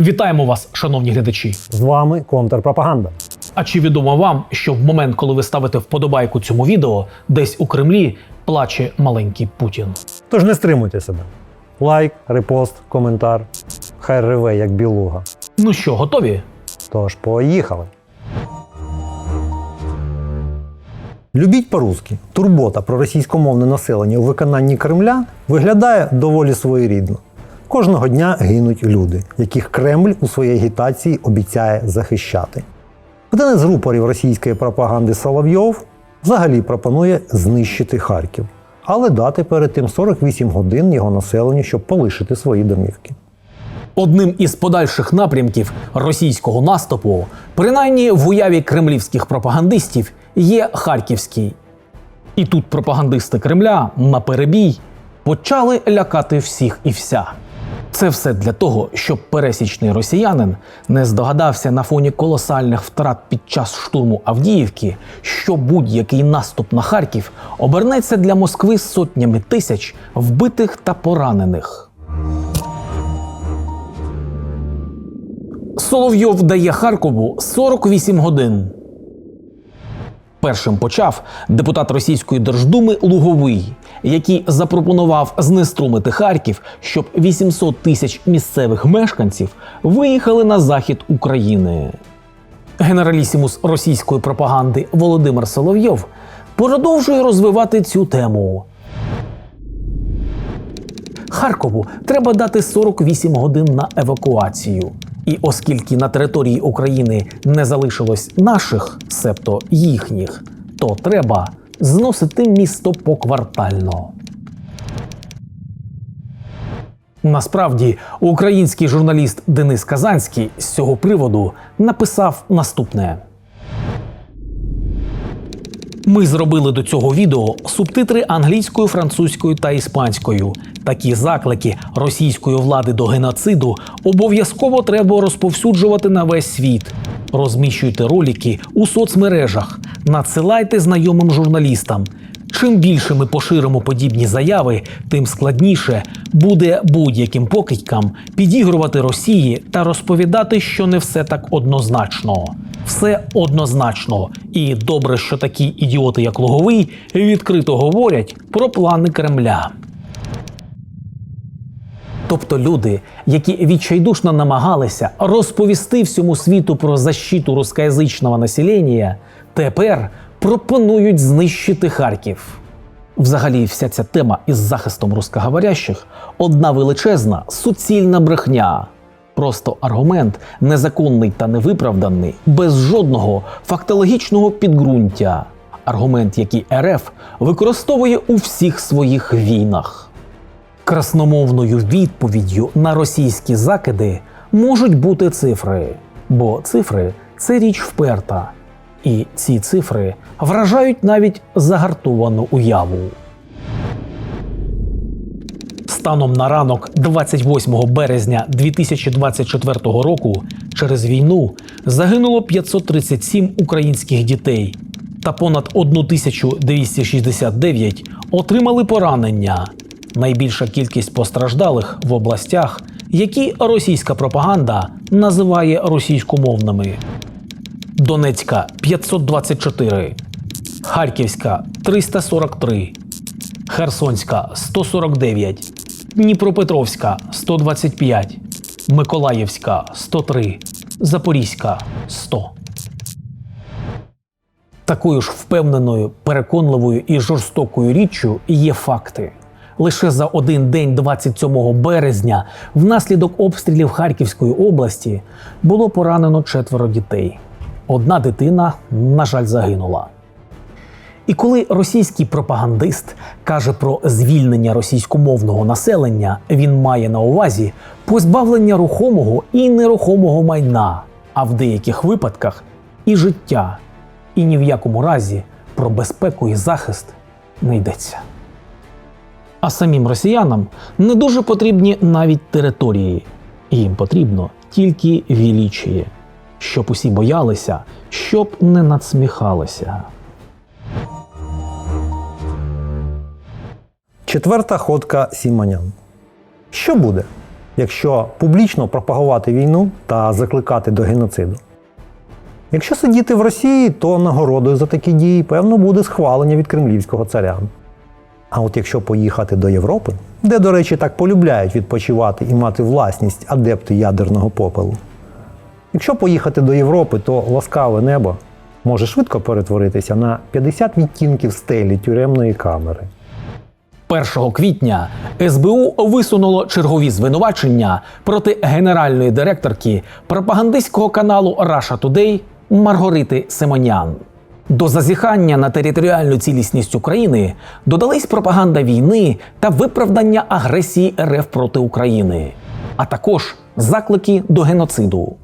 Вітаємо вас, шановні глядачі. З вами контрпропаганда. А чи відомо вам, що в момент, коли ви ставите вподобайку цьому відео, десь у Кремлі плаче маленький Путін? Тож не стримуйте себе. Лайк, репост, коментар. Хай реве, як білуга. Ну що, готові? Тож поїхали. Любіть по-русски. Турбота про російськомовне населення у виконанні Кремля виглядає доволі своєрідно. Кожного дня гинуть люди, яких Кремль у своїй агітації обіцяє захищати. Один із рупорів російської пропаганди Соловйов взагалі пропонує знищити Харків, але дати перед тим 48 годин його населенню, щоб полишити свої домівки. Одним із подальших напрямків російського наступу, принаймні в уяві кремлівських пропагандистів, є Харківський. І тут пропагандисти Кремля на перебій почали лякати всіх і вся. Це все для того, щоб пересічний росіянин не здогадався на фоні колосальних втрат під час штурму Авдіївки, що будь-який наступ на Харків обернеться для Москви сотнями тисяч вбитих та поранених. Соловйов дає Харкову 48 годин. Першим почав депутат російської Держдуми Луговий, який запропонував знеструмити Харків, щоб 800 тисяч місцевих мешканців виїхали на захід України. Генералісімус російської пропаганди Володимир Соловйов продовжує розвивати цю тему. Харкову треба дати 48 годин на евакуацію. І оскільки на території України не залишилось наших, себто їхніх, то треба зносити місто поквартально. Насправді, український журналіст Денис Казанський з цього приводу написав наступне. Ми зробили до цього відео субтитри англійською, французькою та іспанською. Такі заклики російської влади до геноциду обов'язково треба розповсюджувати на весь світ. Розміщуйте ролики у соцмережах, надсилайте знайомим журналістам. Чим більше ми поширимо подібні заяви, тим складніше буде будь-яким покидькам підігрувати Росії та розповідати, що не все так однозначно. Все однозначно, і добре, що такі ідіоти, як Логовий, відкрито говорять про плани Кремля. Тобто люди, які відчайдушно намагалися розповісти всьому світу про защиту рускоязичного населення, тепер пропонують знищити Харків. Взагалі, вся ця тема із захистом рускоговорящих одна величезна суцільна брехня. Просто аргумент незаконний та невиправданий, без жодного фактологічного підґрунтя. Аргумент, який РФ використовує у всіх своїх війнах. Красномовною відповіддю на російські закиди можуть бути цифри, бо цифри це річ вперта, і ці цифри вражають навіть загартовану уяву. Станом на ранок 28 березня 2024 року через війну загинуло 537 українських дітей та понад 1269 отримали поранення. Найбільша кількість постраждалих в областях, які російська пропаганда називає російськомовними. Донецька 524, Харківська 343, Херсонська 149, Дніпропетровська 125, Миколаївська 103, Запорізька 100. Такою ж впевненою, переконливою і жорстокою річчю є факти. Лише за один день, 27 березня, внаслідок обстрілів Харківської області було поранено четверо дітей. Одна дитина, на жаль, загинула. І коли російський пропагандист каже про звільнення російськомовного населення, він має на увазі позбавлення рухомого і нерухомого майна, а в деяких випадках і життя. І ні в якому разі про безпеку і захист не йдеться. А самим росіянам не дуже потрібні навіть території. Їм потрібно тільки вілічіє, щоб усі боялися, щоб не надсміхалися. Четверта ходка Сімонян. Що буде? якщо публічно пропагувати війну та закликати до геноциду. Якщо сидіти в Росії, то нагородою за такі дії, певно, буде схвалення від кремлівського царя. А от якщо поїхати до Європи, де, до речі, так полюбляють відпочивати і мати власність адепти ядерного попелу, якщо поїхати до Європи, то ласкаве небо може швидко перетворитися на 50 відтінків стелі тюремної камери. 1 квітня СБУ висунуло чергові звинувачення проти генеральної директорки пропагандистського каналу Russia Today Маргорити Симонян. До зазіхання на територіальну цілісність України додались пропаганда війни та виправдання агресії РФ проти України, а також заклики до геноциду.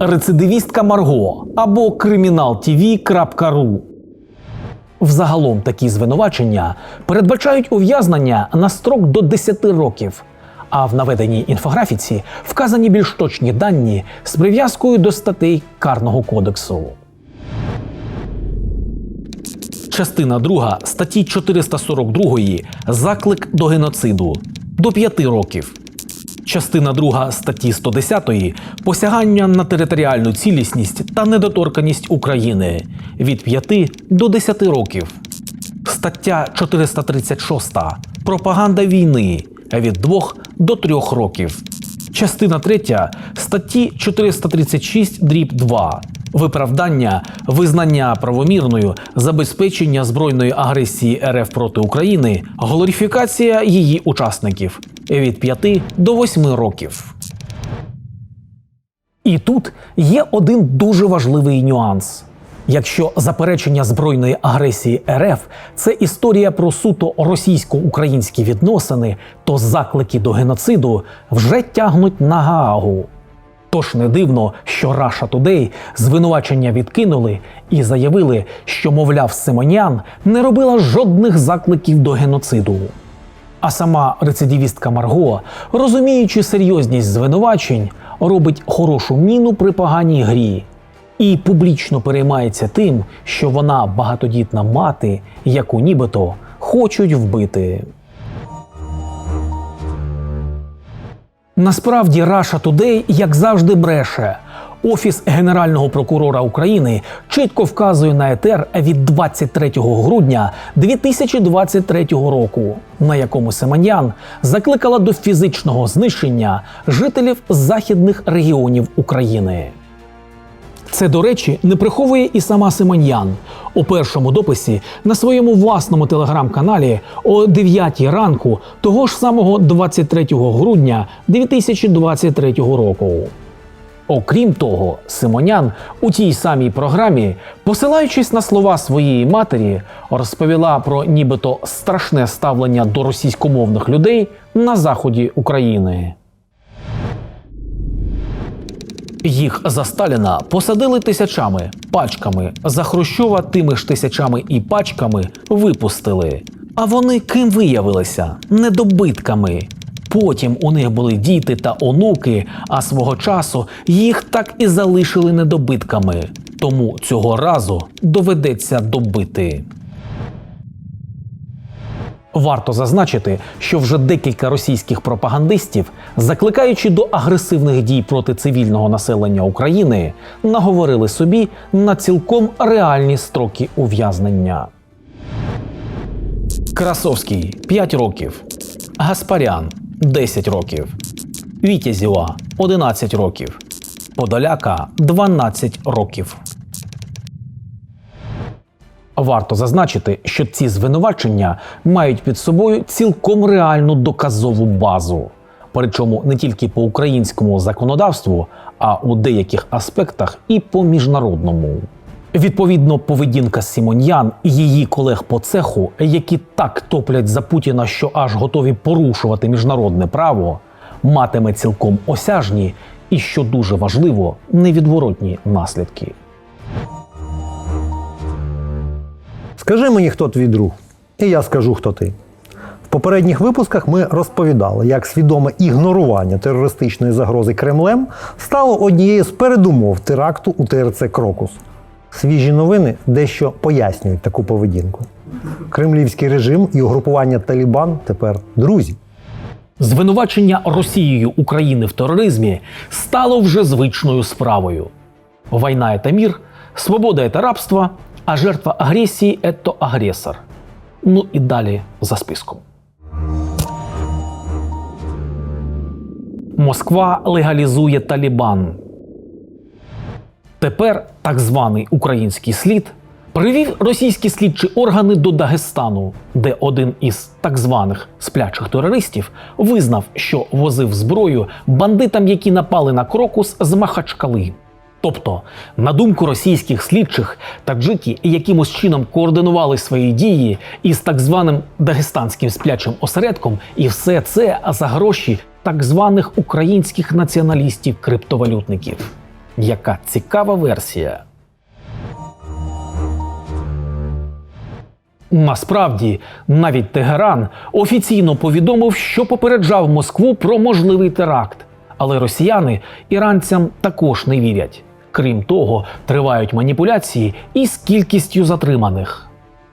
Рецидивістка Марго або Criminal.tv.ru Взагалом такі звинувачення передбачають ув'язнення на строк до 10 років. А в наведеній інфографіці вказані більш точні дані з прив'язкою до статей Карного кодексу. Частина 2 статті 442 Заклик до геноциду до 5 років. Частина 2 статті 110 посягання на територіальну цілісність та недоторканість України від 5 до 10 років. Стаття 436 пропаганда війни від 2 до 3 років. Частина 3 статті 436 дріб 2 Виправдання, визнання правомірною, забезпечення збройної агресії РФ проти України, глорифікація її учасників від 5 до 8 років. І тут є один дуже важливий нюанс. Якщо заперечення збройної агресії РФ це історія про суто російсько-українські відносини, то заклики до геноциду вже тягнуть на Гаагу. Тож не дивно, що Russia Today звинувачення відкинули і заявили, що, мовляв, Симонян не робила жодних закликів до геноциду. А сама рецидивістка Марго, розуміючи серйозність звинувачень, робить хорошу міну при поганій грі і публічно переймається тим, що вона багатодітна мати, яку нібито хочуть вбити. Насправді Russia Today, як завжди, бреше. Офіс Генерального прокурора України чітко вказує на етер від 23 грудня 2023 року, на якому Семенян закликала до фізичного знищення жителів західних регіонів України. Це, до речі, не приховує і сама Симоньян. У першому дописі на своєму власному телеграм-каналі о 9 ранку того ж самого 23 грудня 2023 року. Окрім того, Симонян у тій самій програмі, посилаючись на слова своєї матері, розповіла про нібито страшне ставлення до російськомовних людей на заході України. Їх за Сталіна посадили тисячами, пачками, за Хрущова тими ж тисячами і пачками випустили. А вони ким виявилися? Недобитками. Потім у них були діти та онуки, а свого часу їх так і залишили недобитками. Тому цього разу доведеться добити. Варто зазначити, що вже декілька російських пропагандистів, закликаючи до агресивних дій проти цивільного населення України, наговорили собі на цілком реальні строки ув'язнення. Красовський 5 років, Гаспарян 10 років, Вітязєва 11 років, Подоляка 12 років. Варто зазначити, що ці звинувачення мають під собою цілком реальну доказову базу. Причому не тільки по українському законодавству, а у деяких аспектах і по міжнародному. Відповідно, поведінка Сімоньян і її колег по цеху, які так топлять за Путіна, що аж готові порушувати міжнародне право, матиме цілком осяжні і, що дуже важливо, невідворотні наслідки. Скажи мені, хто твій друг, і я скажу, хто ти. В попередніх випусках ми розповідали, як свідоме ігнорування терористичної загрози Кремлем стало однією з передумов теракту у ТРЦ Крокус. Свіжі новини дещо пояснюють таку поведінку. Кремлівський режим і угрупування Талібан тепер друзі. Звинувачення Росією України в тероризмі стало вже звичною справою. Війна – це мір, свобода – це рабство, а жертва агресії – це агресор. Ну і далі за списком. Москва легалізує Талібан. Тепер так званий український слід привів російські слідчі органи до Дагестану, де один із так званих сплячих терористів визнав, що возив зброю бандитам, які напали на крокус з Махачкали. Тобто, на думку російських слідчих, таджики якимось чином координували свої дії із так званим дагестанським сплячим осередком, і все це за гроші так званих українських націоналістів-криптовалютників. Яка цікава версія. Насправді, навіть Тегеран офіційно повідомив, що попереджав Москву про можливий теракт. Але росіяни іранцям також не вірять. Крім того, тривають маніпуляції із кількістю затриманих.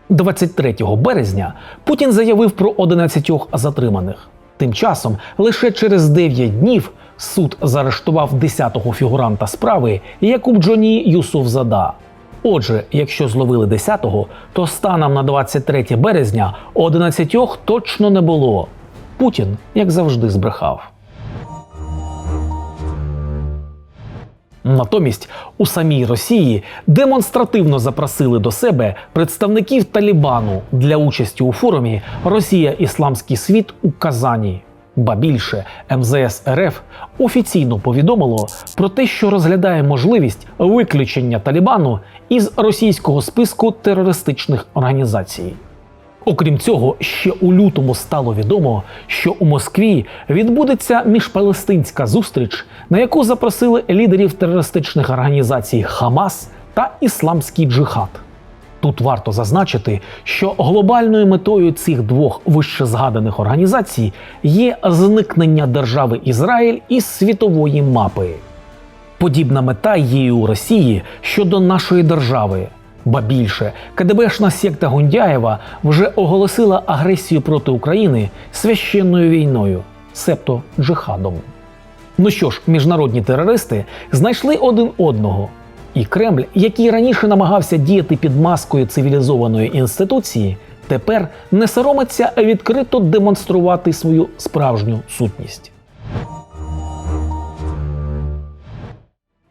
23 березня Путін заявив про 11 затриманих. Тим часом, лише через 9 днів суд заарештував 10-го фігуранта справи Якуб Джоні Юсуфзада. Отже, якщо зловили 10-го, то станом на 23 березня 11 точно не було. Путін, як завжди, збрехав. Натомість у самій Росії демонстративно запросили до себе представників Талібану для участі у форумі Росія Ісламський світ у Казані. Ба більше МЗС РФ офіційно повідомило про те, що розглядає можливість виключення Талібану із російського списку терористичних організацій. Окрім цього, ще у лютому стало відомо, що у Москві відбудеться міжпалестинська зустріч, на яку запросили лідерів терористичних організацій Хамас та Ісламський джихад. Тут варто зазначити, що глобальною метою цих двох вищезгаданих організацій є зникнення держави Ізраїль із світової мапи. Подібна мета є у Росії щодо нашої держави. Ба більше, КДБшна секта Гундяєва вже оголосила агресію проти України священною війною, себто джихадом. Ну що ж, міжнародні терористи знайшли один одного. І Кремль, який раніше намагався діяти під маскою цивілізованої інституції, тепер не соромиться відкрито демонструвати свою справжню сутність.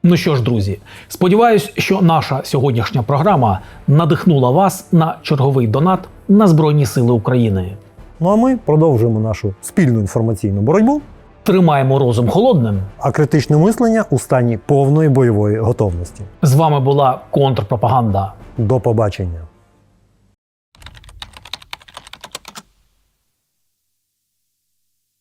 Ну що ж, друзі, сподіваюсь, що наша сьогоднішня програма надихнула вас на черговий донат на Збройні Сили України. Ну а ми продовжуємо нашу спільну інформаційну боротьбу, Тримаємо розум холодним. а критичне мислення у стані повної бойової готовності. З вами була контрпропаганда. До побачення.